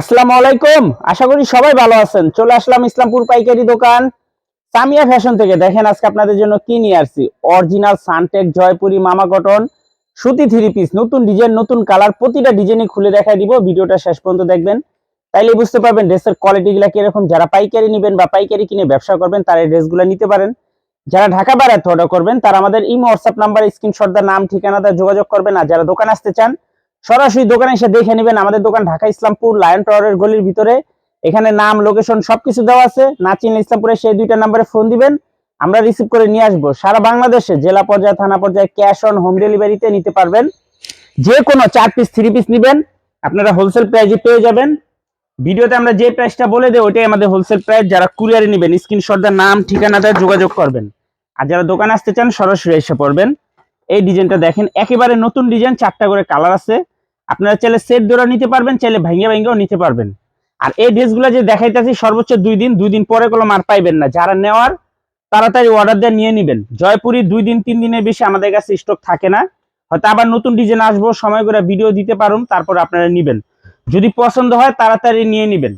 আসসালামু আলাইকুম। আশা করি সবাই ভালো আছেন। চলে আসলাম ইসলামপুর পাইকারি দোকান। সামিয়া ফ্যাশন থেকে দেখেন আজকে আপনাদের জন্য কি নিয়ে আসছি। অরিজিনাল সানটেক জয়পুরি মামা কটন। সুতি থ্রি পিস নতুন ডিজাইন নতুন কালার প্রতিটা ডিজাইনই খুলে দেখাই দিব। ভিডিওটা শেষ পর্যন্ত দেখবেন। তাইলে বুঝতে পারবেন ড্রেসের কোয়ালিটি গুলা কীরকম। যারা পাইকারি নেবেন বা পাইকারি কিনে ব্যবসা করবেন, তারা এই ড্রেসগুলো নিতে পারেন। যারা ঢাকা বেড়াতে অর্ডার করবেন, তারা আমাদের ইমো হোয়াটসঅ্যাপ নাম্বার স্ক্রিনশট দা নাম ঠিকানা ঠিকানাটা যোগাযোগ করবেন। আর যারা দোকান আসতে চান সরাসরি দোকানে এসে দেখে নেবেন আমাদের দোকান ঢাকা ইসলামপুর লায়ন টাওয়ারের গলির ভিতরে। এখানে নাম লোকেশন সবকিছু দেওয়া আছে। না চিনলে ইসলামপুরে সেই দুইটা নাম্বারে ফোন দিবেন। আমরা রিসিভ করে নিয়ে আসব। সারা বাংলাদেশে জেলা পর্যায়ে, থানা পর্যায়ে ক্যাশ অন হোম ডেলিভারিতে নিতে পারবেন। যে কোনো চার পিস থ্রি পিস নিবেন। আপনারা হোলসেল প্রাইজে পেয়ে যাবেন। ভিডিওতে আমরা যে প্রাইসটা বলে দেই, ওইটাই আমাদের হোলসেল প্রাইস যারা কুরিয়ারে নেবেন স্ক্রিনশট দেওয়ার নাম ঠিকানাটা যোগাযোগ করবেন। আর যারা দোকানে আসতে চান, সরাসরি এসে পড়বেন। এই ডিজাইনটা দেখেন, একেবারে নতুন ডিজাইন চারটা করে কালার আছে। আপনারা চাইলে সেট দোরা নিতে পারবেন, চাইলে ভাঙ্গে ভাঙ্গেও নিতে পারবেন। আর এই ড্রেসগুলো যে দেখাইতেছি, সর্বোচ্চ দুই দিন দুই দিন পরে কোনো মার পাইবেন না। যারা নেওয়ার, তাড়াতাড়ি অর্ডার দিয়ে নিয়ে নেবেন। জয়পুরি দুই দিন, তিন দিনের বেশি আমাদের কাছে স্টক থাকে না। হয়তো আবার নতুন ডিজাইন আসব, সময় করে ভিডিও দিতে পারুন তারপর আপনারা নিবেন। যদি পছন্দ হয়, তাড়াতাড়ি নিয়ে নিবেন।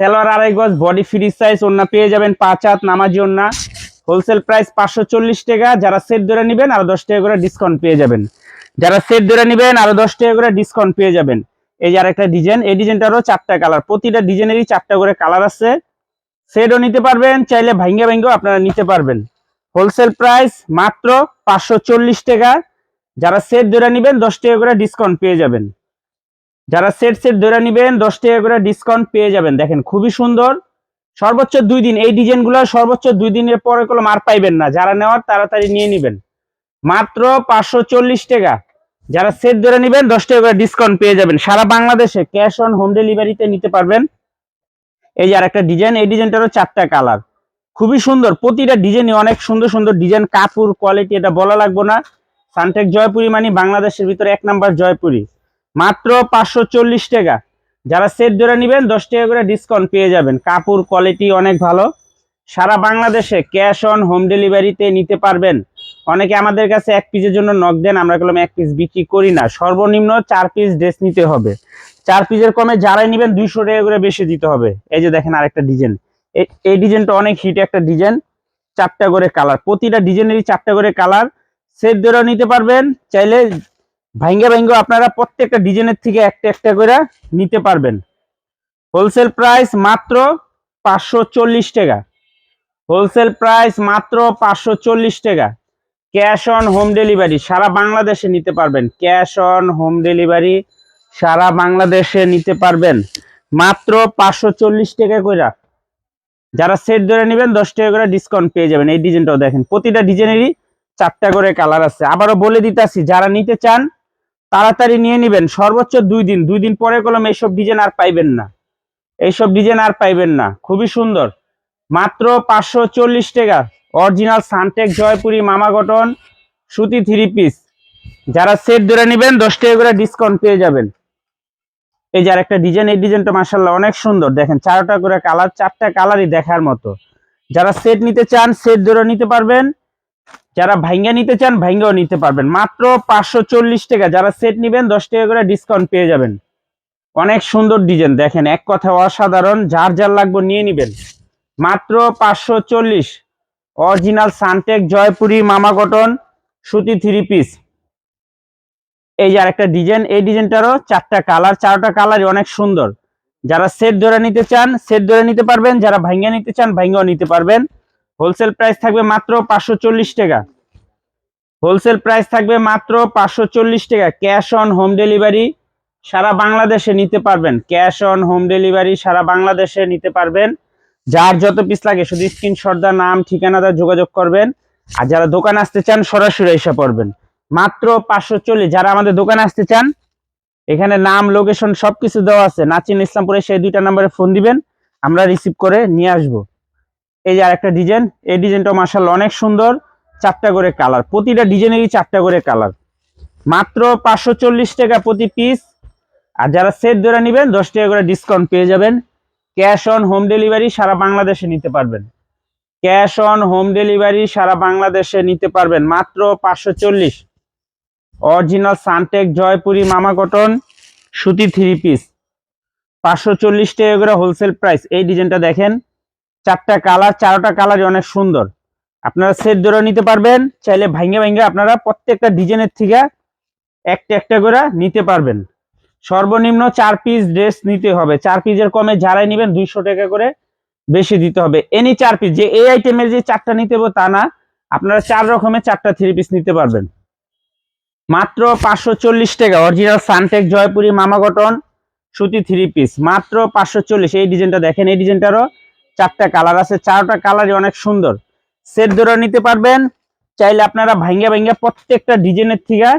সেলোয়ার আড়াই গজ বডি ফ্রি সাইজ ওন্না পেয়ে যাবেন পাঁচ হাত, নামাজি ওন্না হোলসেল প্রাইস পাঁচশো চল্লিশ টাকা, যারা সেট ধরে নেবেন, আর দশ টাকা করে ডিসকাউন্ট পেয়ে যাবেন। যারা সেট ধরে নেবেন, আরও দশ টাকা করে ডিসকাউন্ট পেয়ে যাবেন। এই যে আরেকটা ডিজাইন এই ডিজাইনটারও চারটা কালার প্রতিটা ডিজাইনেরই চারটা করে কালার আছে। সেটও নিতে পারবেন, চাইলে ভাঙ্গে ভাঙ্গেও আপনারা নিতে পারবেন। হোলসেল প্রাইস মাত্র পাঁচশো চল্লিশ টাকা। যারা সেট ধরে নেবেন, দশ টাকা করে ডিসকাউন্ট পেয়ে যাবেন। যারা সেট সেট ধরে নেবেন, দশ টাকা করে ডিসকাউন্ট পেয়ে যাবেন। দেখেন, খুবই সুন্দর। সর্বোচ্চ দুই দিন, এই ডিজাইনগুলো সর্বোচ্চ দুই দিনের পরে কোনো মার পাইবেন না। যারা নেওয়ার, তাড়াতাড়ি নিয়ে নেবেন। মাত্র পাঁচশো চল্লিশ টাকা। যারা সেট ধরে নেবেন, দশ টাকা ডিসকাউন্ট পেয়ে যাবেন। সারা বাংলাদেশে ক্যাশ অন হোম ডেলিভারিতে নিতে পারবেন। এই যে আরেকটা ডিজাইন এই ডিজাইনটারও চারটা কালার খুবই সুন্দর, প্রতিটা ডিজাইনই অনেক সুন্দর সুন্দর ডিজাইন কাপড় কোয়ালিটি এটা বলা লাগবো না। সানটেক জয়পুরি মানে বাংলাদেশের ভিতরে এক নাম্বার জয়পুরি। মাত্র পাঁচশো চল্লিশ টাকা। যারা সেট ধরে নেবেন, দশ টাকা করে ডিসকাউন্ট পেয়ে যাবেন। কাপড় কোয়ালিটি অনেক ভালো। সারা বাংলাদেশে ক্যাশ অন হোম ডেলিভারিতে নিতে পারবেন। অনেকে আমাদের কাছে এক পিসের জন্য নক দেন, আমরা কলম এক পিস বিক্রি করি না। সর্বনিম্ন চার পিস ড্রেস নিতে হবে। চার পিসের কমে যারাই নেবেন, দুইশো টাকা করে বেশি দিতে হবে। এই যে দেখেন আরেকটা ডিজাইন এই ডিজাইনটা অনেক হিট একটা ডিজাইন চারটা করে কালার প্রতিটা ডিজাইনেরই চারটা করে কালার সেট ধরেও নিতে পারবেন, চাইলে ভাঙ্গে ভাঙ্গে আপনারা প্রত্যেকটা ডিজাইনের থেকে একটা একটা করে নিতে পারবেন। হোলসেল প্রাইস মাত্র পাঁচশো চল্লিশ টাকা। হোলসেল প্রাইস মাত্র পাঁচশো চল্লিশ টাকা। ক্যাশ অন হোম ডেলিভারি সারা বাংলাদেশে নিতে পারবেন। ক্যাশ অন হোম ডেলিভারি সারা বাংলাদেশে নিতে পারবেন। মাত্র পাঁচশো চল্লিশ টাকা করে যারা সেট ধরে নেবেন, দশ টাকা করে ডিসকাউন্ট পেয়ে যাবেন। এই ডিজাইনটাও দেখেন, প্রতিটা ডিজাইনেরই চারটা করে কালার আছে। আবারও বলে দিতেছি, যারা নিতে চান, তাড়াতাড়ি নিয়ে নেবেন। সর্বোচ্চ দুই দিন দুই দিন পরে কলম এইসব ডিজাইন আর পাইবেন না। এইসব ডিজাইন আর পাইবেন না। খুবই সুন্দর। মাত্র পাঁচশো চল্লিশ টাকা। অরিজিনাল সানটেক জয়পুরি মামা কটন, সুতি থ্রি পিস যারা সেট ধরে নেবেন, দশ টাকা করে ডিসকাউন্ট পেয়ে যাবেন। এই যে একটা ডিজাইন এই ডিজাইনটা মার্শাল্লাহ অনেক সুন্দর। দেখেন, চারটা করে কালার চারটা কালারই দেখার মতো। যারা সেট নিতে চান সেট ধরে নিতে পারবেন। যারা ভাঙ্গা নিতে চান, ভাঙ্গাও নিতে পারবেন। মাত্র পাঁচশো চল্লিশ টাকা। যারা সেট নিবেন, দশ টাকা করে ডিসকাউন্ট পেয়ে যাবেন। অনেক সুন্দর ডিজাইন দেখেন, এক কথা অসাধারণ। যার যার লাগবে নিয়ে নিবেন। মাত্র পাঁচশো চল্লিশ। অরিজিনাল সানটেক জয়পুরি মামা কটন, সুতি থ্রি পিস এই যে আরেকটা ডিজাইন, এই ডিজাইনটারও চারটা কালার, চারটা কালারই অনেক সুন্দর। যারা সেট ধরে নিতে চান সেট ধরে নিতে পারবেন। যারা ভাঙ্গা নিতে চান ভাঙ্গাও নিতে পারবেন। হোলসেল প্রাইস থাকবে মাত্র পাঁচশো চল্লিশ টাকা। হোলসেল প্রাইস থাকবে মাত্র পাঁচশো চল্লিশ টাকা। ক্যাশ অন হোম ডেলিভারি সারা বাংলাদেশে নিতে পারবেন। ক্যাশ অন হোম ডেলিভারি সারা বাংলাদেশে নিতে পারবেন। যার যত পিস লাগে, শুধু স্ক্রিনশট দা নাম, ঠিকানা দা যোগাযোগ করবেন। আর যারা দোকান আসতে চান, সরাসরি এসে পড়বেন। মাত্র পাঁচশো চল্লিশ, যারা আমাদের দোকানে আসতে চান, এখানে নাম লোকেশন সবকিছু দেওয়া আছে। নাচিন ইসলামপুরে সেই দুইটা নাম্বারে ফোন দিবেন, আমরা রিসিভ করে নিয়ে আসব। এই যে আরেকটা ডিজাইন এই ডিজাইনটা মার্শাল অনেক সুন্দর, চারটা করে কালার প্রতিটা ডিজাইনেরই চারটা করে কালার মাত্র পাঁচশো চল্লিশ টাকা প্রতি পিস আর যারা সেট ধরে নেবেন, দশ টাকা করে ডিসকাউন্ট পেয়ে যাবেন। ক্যাশ অন হোম ডেলিভারি সারা বাংলাদেশে নিতে পারবেন। ক্যাশ অন হোম ডেলিভারি সারা বাংলাদেশে নিতে পারবেন মাত্র পাঁচশো চল্লিশ। অরিজিনাল সানটেক জয়পুরি মামা কটন সুতি থ্রি পিস। পাঁচশো চল্লিশ টাকা করে হোলসেল প্রাইস। এই ডিজাইনটা দেখেন, চারটা কালার, চারটা কালারই অনেক সুন্দর। আপনারা সেট ধরে নিতে পারবেন, চাইলে ভাঙ্গে ভাঙ্গে আপনারা প্রত্যেকটা ডিজাইনের থেকে একটা একটা করে নিতে পারবেন। সর্বনিম্ন চার পিস ড্রেস নিতে হবে। চার পিসের কমে যারাই নেবেন দুইশো টাকা করে বেশি দিতে হবে। এনি চার পিস যে এই আইটেমের যে চারটা নিতে তা না, আপনারা চার রকমের চারটা থ্রি পিস নিতে পারবেন। মাত্র পাঁচশো চল্লিশ টাকা অরিজিনাল সানটেক জয়পুরি মামা কটন সুতি থ্রি পিস মাত্র পাঁচশো চল্লিশ, এই ডিজাইনটা দেখেন, এই ডিজাইনটারও চারটা কালার আছে। চারটা কালারই অনেক সুন্দর। সেট ধরে নিতে পারবেন, চাইলে আপনারা ভাঙ্গা ভাঙ্গা প্রত্যেকটা ডিজাইনের থেকে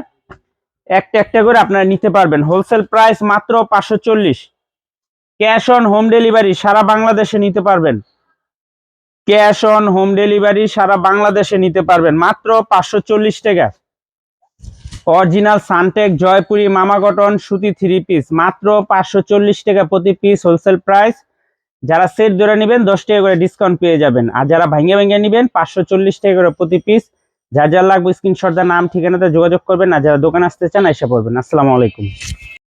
একটা একটা করে আপনারা নিতে পারবেন। হোলসেল প্রাইস মাত্র পাঁচশো চল্লিশ। ক্যাশ অন হোম ডেলিভারি সারা বাংলাদেশে নিতে পারবেন। ক্যাশ অন হোম ডেলিভারি সারা বাংলাদেশে নিতে পারবেন। মাত্র পাঁচশো চল্লিশ টাকা। অরিজিনাল সানটেক জয়পুরি মামা কটন সুতি থ্রি পিস মাত্র পাঁচশো চল্লিশ টাকা প্রতি পিস হোলসেল প্রাইস যারা সেট ধরে নেবেন, দশ টাকা করে ডিসকাউন্ট পেয়ে যাবেন। আর যারা ভাঙ্গে ভাঙ্গে নেবেন, পাঁচশো চল্লিশ টাকা করে প্রতি পিস যার যার লাগবে স্ক্রিনশট নাম, ঠিকানাতে যোগাযোগ করবেন আর যারা দোকান আসতে চান এসে পড়বেন। আসসালামু আলাইকুম।